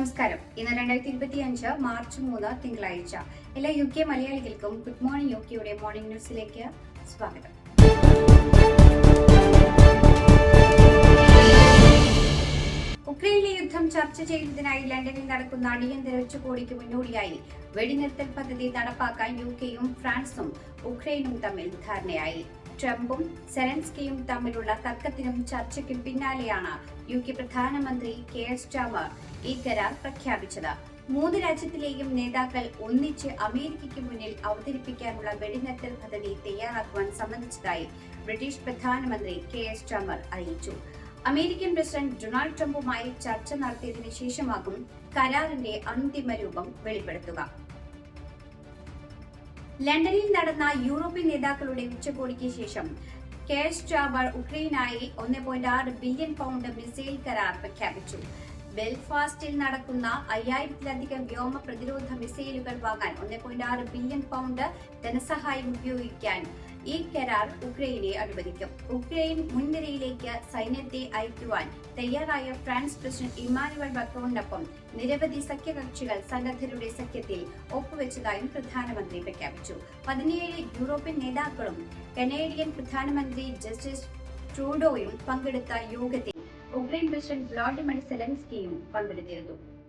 നമസ്കാരം. ഇന്ന് രണ്ടായിരത്തി ഇരുപത്തി അഞ്ച് മാർച്ച് മൂന്ന് തിങ്കളാഴ്ച. എല്ലാ യു കെ മലയാളികൾക്കും ഗുഡ് മോർണിംഗ് യു കെയുടെ മോർണിംഗ് ന്യൂസിലേക്ക് സ്വാഗതം. ഉക്രൈനിലെ യുദ്ധം ചർച്ച ചെയ്യുന്നതിനായി ലണ്ടനിൽ നടക്കുന്ന അടിയന്തര ഉച്ചകോടിക്ക് മുന്നോടിയായി വെടിനിർത്തൽ പദ്ധതി നടപ്പാക്കാൻ യു കെയും ഫ്രാൻസും ഉക്രൈനും തമ്മിൽ ധാരണയായി. ട്രംപും സെലൻസ്കിയും തമ്മിലുള്ള തർക്കത്തിനും ചർച്ചയ്ക്കും പിന്നാലെയാണ് യു കെ പ്രധാനമന്ത്രി കെ എസ് സ്റ്റാമർ ഈ കരാർ പ്രഖ്യാപിച്ചത്. മൂന്ന് രാജ്യത്തിലെയും നേതാക്കൾ ഒന്നിച്ച് അമേരിക്കയ്ക്ക് മുന്നിൽ അവതരിപ്പിക്കാനുള്ള വെടിനിർത്തൽ പദ്ധതി തയ്യാറാക്കുവാൻ സമ്മതിച്ചതായി ബ്രിട്ടീഷ് പ്രധാനമന്ത്രി കെ എസ് സ്റ്റാമർ അറിയിച്ചു. അമേരിക്കൻ പ്രസിഡന്റ് ഡൊണാൾഡ് ട്രംപുമായി ചർച്ച നടത്തിയതിനു ശേഷമാകും കരാറിന്റെ അന്തിമ രൂപം വെളിപ്പെടുത്തുക. ലണ്ടനിൽ നടന്ന യൂറോപ്യൻ നേതാക്കളുടെ ഉച്ചകോടിക്ക് ശേഷം കേസ് ചാബർ ഉക്രൈനായി ഒന്ന് പോയിന്റ് ആറ് ബില്യൺ പൗണ്ട് മിസൈൽ കരാർ പ്രഖ്യാപിച്ചു. ബെൽഫാസ്റ്റിൽ നടക്കുന്ന അയ്യായിരത്തിലധികം വ്യോമ പ്രതിരോധ മിസൈലുകൾ വാങ്ങാൻ ഒന്ന് പോയിന്റ് ആറ് ബില്യൺ പൗണ്ട് ധനസഹായം ഉപയോഗിക്കാൻ ഈ കരാർ ഉക്രൈനെ അനുവദിക്കും. ഉക്രൈൻ മുൻനിരയിലേക്ക് സൈന്യത്തെ അയക്കുവാൻ തയ്യാറായ ഫ്രാൻസ് പ്രസിഡന്റ് ഇമ്മാനുവൽ മക്രോണിനൊപ്പം നിരവധി സഖ്യകക്ഷികൾ സന്നദ്ധരുടെ സഖ്യത്തിൽ ഒപ്പുവെച്ചതായും പ്രധാനമന്ത്രി പ്രഖ്യാപിച്ചു. പതിനേഴ് യൂറോപ്യൻ നേതാക്കളും കനേഡിയൻ പ്രധാനമന്ത്രി ജസ്റ്റിസ് ട്രൂഡോയും പങ്കെടുത്ത യോഗത്തിൽ ഉക്രൈൻ പ്രസിഡന്റ് വ്ളാഡിമിർ സെലൻസ്കിയും പങ്കെടുത്തിരുന്നു.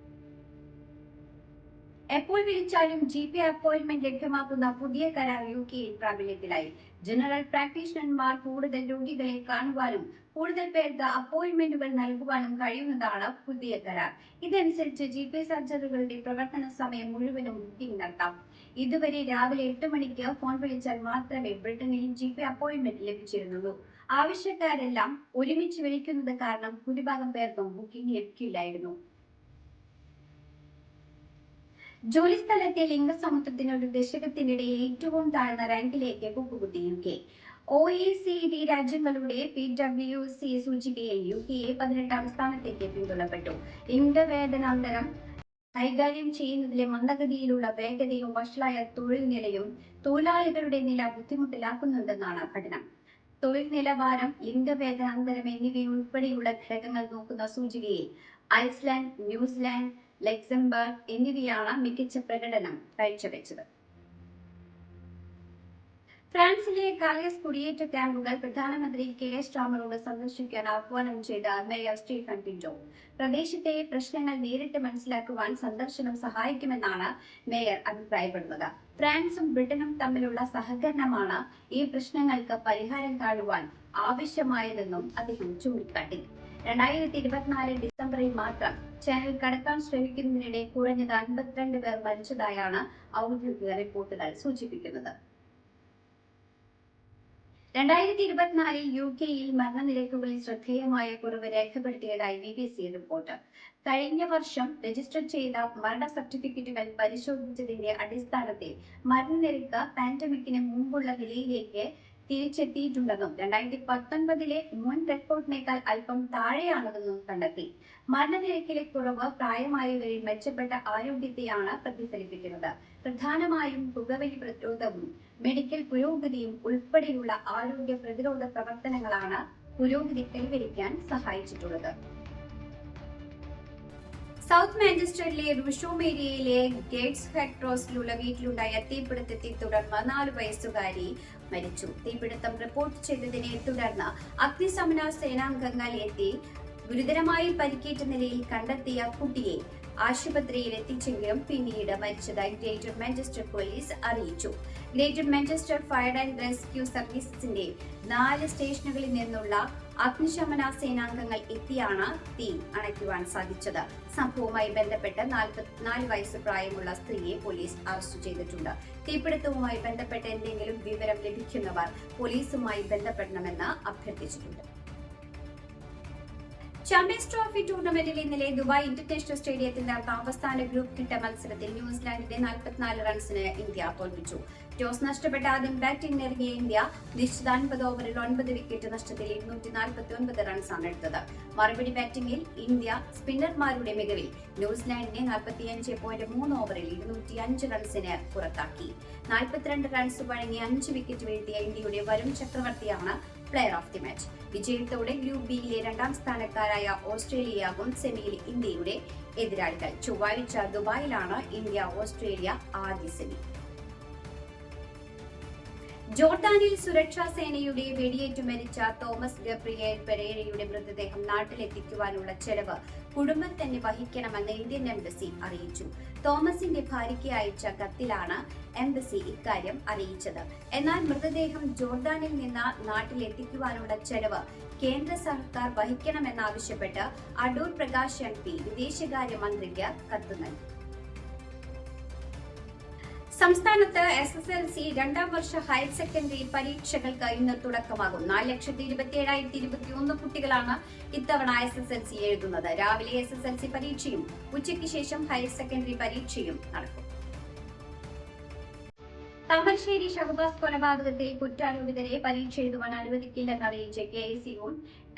എപ്പോൾ വിളിച്ചാലും ജി പി അപ്പോയിന്റ്മെന്റ് ലഭ്യമാക്കുന്ന പുതിയ കരാർ യു കെയിൽ പ്രാബല്യത്തിലായി. ജനറൽ പ്രാക്ടീഷണർമാർ കൂടുതൽ രോഗികളെ കാണുവാനും കൂടുതൽ പേർക്ക് അപ്പോയിന്റ്മെന്റുകൾ നൽകുവാനും കഴിയുന്നതാണ് പുതിയ കരാർ. ഇതനുസരിച്ച് ജി പി സർജറികളുടെ പ്രവർത്തന സമയം മുഴുവനും ബുക്കിംഗ് നടത്താം. ഇതുവരെ രാവിലെ എട്ട് മണിക്ക് ഫോൺ വിളിച്ചാൽ മാത്രമേ ബ്രിട്ടനിൽ ജി പി അപ്പോയിന്റ്മെന്റ് ലഭിച്ചിരുന്നുള്ളൂ. ആവശ്യക്കാരെല്ലാം ഒരുമിച്ച് വിളിക്കുന്നത് കാരണം ഭൂരിഭാഗം പേർക്കും ബുക്കിംഗ് ലഭിക്കില്ലായിരുന്നു. ജോലിസ്ഥലത്തെ ലിംഗസമത്വത്തിന് ഒരു ദശകത്തിനിടെ ഏറ്റവും താഴ്ന്ന റാങ്കിലേക്ക് കുക്കുകുത്തി U K O E C D രാജ്യങ്ങളുടെ പി ഡബ്ല്യു സി സൂചികയിൽ യു കെ പതിനെട്ടാം സ്ഥാനത്തേക്ക് പിന്തുണപ്പെട്ടു. ലിംഗവേദനാന്തരം കൈകാര്യം ചെയ്യുന്നതിലെ മന്ദഗതിയിലുള്ള വേഗതയും വഷളായ തൊഴിൽ നിലയും തൊഴിലാളികളുടെ നില ബുദ്ധിമുട്ടിലാക്കുന്നുണ്ടെന്നാണ് പഠനം. തൊഴിൽ നിലവാരം ലിംഗവേദനാന്തരം എന്നിവയുൾപ്പെടെയുള്ള ഘടകങ്ങൾ നോക്കുന്ന സൂചികയിൽ ഐസ്ലാൻഡ് ന്യൂസിലാൻഡ് ലക്സംബർഗ് എന്നിവയാണ് മികച്ച പ്രകടനം കാഴ്ചവെച്ചത്. ഫ്രാൻസിലെ കാലിയസ് കുടിയേറ്റ ക്യാമ്പുകൾ പ്രധാനമന്ത്രി കെ. എസ്. രാമനോട് സന്ദർശിക്കാൻ ആഹ്വാനം ചെയ്ത മേയർ സ്റ്റീഫൻ പിന്റോ പ്രദേശത്തെ പ്രശ്നങ്ങൾ നേരിട്ട് മനസ്സിലാക്കുവാൻ സന്ദർശനം സഹായിക്കുമെന്നാണ് മേയർ അഭിപ്രായപ്പെടുന്നത്. ഫ്രാൻസും ബ്രിട്ടനും തമ്മിലുള്ള സഹകരണമാണ് ഈ പ്രശ്നങ്ങൾക്ക് പരിഹാരം കാണുവാൻ ആവശ്യമായതെന്നും അദ്ദേഹം ചൂണ്ടിക്കാട്ടി. രണ്ടായിരത്തി ഇരുപത്തിനാല് ഡിസംബറിൽ മാത്രം ചാനൽ കടക്കാൻ ശ്രമിക്കുന്നതിനിടെ കുറഞ്ഞത് അൻപത്തിരണ്ട് പേർ മരിച്ചതായാണ് ഔദ്യോഗിക റിപ്പോർട്ടുകൾ സൂചിപ്പിക്കുന്നത്. രണ്ടായിരത്തി ഇരുപത്തിനാലിൽ യു കെയിൽ മരണനിരക്കുകളിൽ ശ്രദ്ധേയമായ കുറവ് രേഖപ്പെടുത്തിയതായി ബി ബി സി റിപ്പോർട്ട്. കഴിഞ്ഞ വർഷം രജിസ്റ്റർ ചെയ്ത മരണ സർട്ടിഫിക്കറ്റുകൾ പരിശോധിച്ചതിന്റെ അടിസ്ഥാനത്തിൽ മരണനിരക്ക് പാൻഡമിക്കിന് മുമ്പുള്ള നിലയിലേക്ക് തിരിച്ചെത്തിയിട്ടുണ്ടെന്നും രണ്ടായിരത്തി പത്തൊൻപതിലെ മുൻ റെക്കോർഡിനേക്കാൾ അല്പം താഴെയാണെന്നും കണ്ടെത്തി. മരണനിരക്കിലെ കുറവ് പ്രായമായവരിൽ മെച്ചപ്പെട്ട ആരോഗ്യത്തെയാണ് പ്രതിഫലിപ്പിക്കുന്നത്. പ്രധാനമായും പുകവലി പ്രതിരോധവും മെഡിക്കൽ പുരോഗതിയും ഉൾപ്പെടെയുള്ള ആരോഗ്യ പ്രതിരോധ പ്രവർത്തനങ്ങളാണ് പുരോഗതി കൈവരിക്കാൻ സഹായിച്ചിട്ടുള്ളത്. സൗത്ത് മാഞ്ചസ്റ്ററിലെ റുഷോം ഗേറ്റ്സ് ഹെഡ് വീട്ടിലുണ്ടായ തീപിടുത്തത്തെ തുടർന്ന് നാല് വയസ്സുകാരി മരിച്ചു. തീപിടുത്തം റിപ്പോർട്ട് ചെയ്തതിനെ തുടർന്ന് അഗ്നിശമന സേനാംഗങ്ങൾ എത്തി ഗുരുതരമായി പരിക്കേറ്റ നിലയിൽ കണ്ടെത്തിയ കുട്ടിയെ ആശുപത്രിയിൽ എത്തിച്ചെങ്കിലും പിന്നീട് മരിച്ചതായി ഗ്രേറ്റർ മാഞ്ചസ്റ്റർ പോലീസ് അറിയിച്ചു. Greater Manchester fire and rescue സർവീസസിന്റെ നാല് സ്റ്റേഷനുകളിൽ നിന്നുള്ള അഗ്നിശമന സേനാംഗങ്ങൾ എത്തിയാണ് തീ അണയ്ക്കുവാൻ സാധിച്ചത്. സംഭവവുമായി ബന്ധപ്പെട്ട് നാൽപ്പത്തിനാല് വയസ്സ് പ്രായമുള്ള സ്ത്രീയെ പോലീസ് അറസ്റ്റ് ചെയ്തിട്ടുണ്ട്. തീപിടുത്തവുമായി ബന്ധപ്പെട്ട് എന്തെങ്കിലും വിവരം ലഭിക്കുന്നവർ പോലീസുമായി ബന്ധപ്പെടണമെന്ന് അഭ്യർത്ഥിച്ചിട്ടുണ്ട്. ചാമ്പ്യൻസ് ട്രോഫി ടൂർണമെന്റിൽ ഇന്നലെ ദുബായ് ഇന്റർനാഷണൽ സ്റ്റേഡിയത്തിൽ നടന്ന അവസാന ഗ്രൂപ്പ് കിട്ട മത്സരത്തിൽ ന്യൂസിലാൻഡിന്റെ നാൽപ്പത്തിനാല് റൺസിന് ഇന്ത്യ തോൽപ്പിച്ചു. ടോസ് നഷ്ടപ്പെട്ട ആദ്യം ബാറ്റിംഗ് ഇറങ്ങിയ ഇന്ത്യ നിശ്ചിത അൻപത് ഓവറിൽ ഒൻപത് വിക്കറ്റ് നഷ്ടത്തിൽ ഇരുന്നൂറ്റി നാൽപ്പത്തി ഒൻപത് റൺസാണ് എടുത്തത്. മറുപടി ബാറ്റിംഗിൽ ഇന്ത്യ സ്പിന്നർമാരുടെ മികവിൽ ന്യൂസിലാൻഡിനെ നാൽപ്പത്തിയഞ്ച് പോയിന്റ് മൂന്ന് ഓവറിൽ ഇരുന്നൂറ്റി അഞ്ച് റൺസിന് പുറത്താക്കി. നാൽപ്പത്തിരണ്ട് റൺസ് വഴങ്ങി അഞ്ച് വിക്കറ്റ് വീഴ്ത്തിയ ഇന്ത്യയുടെ വരുൺ ചക്രവർത്തിയാണ് പ്ലെയർ ഓഫ് ദി മാച്ച്. വിജയത്തോടെ ഗ്രൂപ്പ് ബിയിലെ രണ്ടാം സ്ഥാനക്കാരായ ഓസ്ട്രേലിയയാകും സെമിയിൽ ഇന്ത്യയുടെ എതിരാളികൾ. ചൊവ്വാഴ്ച ദുബായിലാണ് ഇന്ത്യ ഓസ്ട്രേലിയ ആദ്യ സെമി. ജോർദാനിൽ സുരക്ഷാ സേനയുടെ വെടിയേറ്റു മരിച്ച തോമസ് ഗബ്രിയേൽ പെരേരയുടെ മൃതദേഹം നാട്ടിലെത്തിക്കുവാനുള്ള ചെലവ് കുടുംബം തന്നെ വഹിക്കണമെന്ന് ഇന്ത്യൻ എംബസി അറിയിച്ചു. തോമസിന്റെ ഭാര്യയ്ക്ക് അയച്ച കത്തിലാണ് എംബസി ഇക്കാര്യം അറിയിച്ചത്. എന്നാൽ മൃതദേഹം ജോർദാനിൽ നിന്ന് നാട്ടിലെത്തിക്കുവാനുള്ള ചെലവ് കേന്ദ്ര സർക്കാർ വഹിക്കണമെന്നാവശ്യപ്പെട്ട് അടൂർ പ്രകാശ് എം പി വിദേശകാര്യ മന്ത്രിക്ക് കത്ത് നൽകി. സംസ്ഥാനത്ത് എസ് എസ് എൽ സി രണ്ടാം വർഷ ഹയർ സെക്കൻഡറി പരീക്ഷകൾക്ക് ഇന്ന് തുടക്കമാകും. നാല് ലക്ഷത്തി ഇരുപത്തി ഏഴായിരത്തി ഇരുപത്തി ഒന്ന് കുട്ടികളാണ് ഇത്തവണ എസ് എസ് എൽ സി എഴുതുന്നത്. രാവിലെ എസ് എസ് എൽ സി പരീക്ഷയും ഉച്ചയ്ക്ക് ശേഷം ഹയർ സെക്കൻഡറി പരീക്ഷയും നടക്കും. താമരശ്ശേരി ഷഹബാസ് കൊലപാതകത്തിൽ കുറ്റാരോപിതരെ പരീക്ഷ എഴുതുവാൻ അനുവദിക്കില്ലെന്ന് അറിയിച്ച കെ എസ് സിയും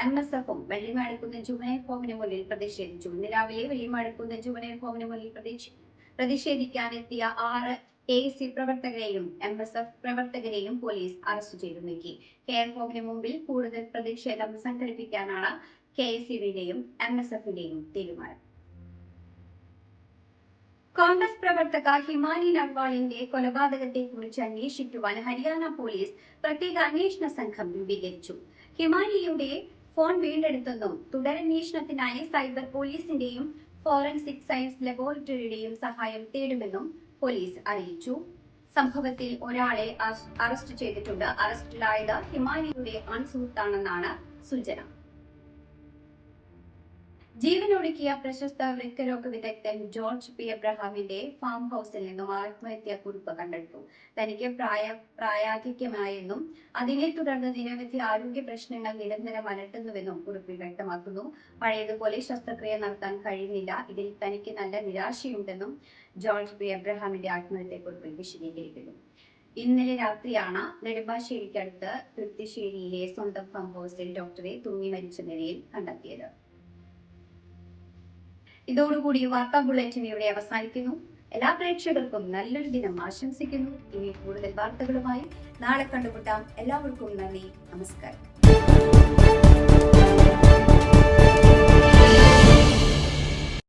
എം എസ് എഫും വെള്ളിമാടുക്കുന്ന ജുവനൈൽ ഫോമിന് മുന്നിൽ പ്രതിഷേധിച്ചു. ഇന്ന് രാവിലെ വെള്ളിമാടുക്കുന്ന ജുവനൈൽ ഫോമിന് മുന്നിൽ പ്രതിഷേ- പ്രതിഷേധിക്കാനെത്തിയ ആറ് എ സി പ്രവർത്തകരെയും എം എസ് എഫ് പ്രവർത്തകരെയും പോലീസ് അറസ്റ്റ് ചെയ്തു നീക്കി കെയർഹോമിന് മുമ്പിൽ കൂടുതൽ പ്രതിഷേധം സംഘടിപ്പിക്കാനാണ് കെ എസ് യുടെയും എം എസ് എഫിന്റെയും തീരുമാനം. കോൺഗ്രസ് പ്രവർത്തക ഹിമാനി നർവാളിന്റെ കൊലപാതകത്തെ കുറിച്ച് അന്വേഷിക്കുവാൻ ഹരിയാന പോലീസ് പ്രത്യേക അന്വേഷണ സംഘം രൂപീകരിച്ചു. ഹിമാനിയുടെ ഫോൺ വീണ്ടെടുത്തെന്നും തുടരന്വേഷണത്തിനായി സൈബർ പോലീസിന്റെയും ഫോറൻസിക് സയൻസ് ലബോറട്ടറിയുടെയും സഹായം തേടുമെന്നും പോലീസ് അറിയിച്ചു. സംഭവത്തിൽ ഒരാളെ അറസ്റ്റ് ചെയ്തിട്ടുണ്ട്. അറസ്റ്റിലായത് ഹിമാനിയുടെ അൺസുഹൃത്താണെന്നാണ് സൂചന. ജീവനൊടുക്കിയ പ്രശസ്ത വൃക്കരോഗ വിദഗ്ധൻ ജോർജ് പി. എബ്രഹാമിന്റെ ഫാം ഹൗസിൽ നിന്നും ആത്മഹത്യാ കുറിപ്പ് കണ്ടെടുത്തു. തനിക്ക് പ്രായ പ്രായാധിക്യമായെന്നും അതിനെ തുടർന്ന് നിരവധി ആരോഗ്യ പ്രശ്നങ്ങൾ നിരന്തരം അലട്ടുന്നുവെന്നും കുറിപ്പിൽ വ്യക്തമാക്കുന്നു. പഴയതുപോലെ ശസ്ത്രക്രിയ നടത്താൻ കഴിയുന്നില്ല. ഇതിൽ തനിക്ക് നല്ല നിരാശയുണ്ടെന്നും ജോർജ് പി എബ്രഹാമിന്റെ ആത്മഹത്യക്കുറിപ്പിൽ വിശദീകരിക്കുന്നു. ഇന്നലെ രാത്രിയാണ് നെടുമ്പാശ്ശേരിക്കടുത്ത് തൃത്തിശ്ശേരിയിലെ സ്വന്തം ഹൗസിൽ ഡോക്ടറെ തൂങ്ങി മരിച്ച നിലയിൽ കണ്ടെത്തിയത്. ഇതോടുകൂടി വാർത്താ ബുള്ളറ്റിൻ ഇവിടെ അവസാനിക്കുന്നു. എല്ലാ പ്രേക്ഷകർക്കും നല്ലൊരു ദിനം ആശംസിക്കുന്നു. ഇനി കൂടുതൽ വാർത്തകളുമായി നാളെ കണ്ടുമുട്ടാം. എല്ലാവർക്കും നന്ദി. നമസ്കാരം.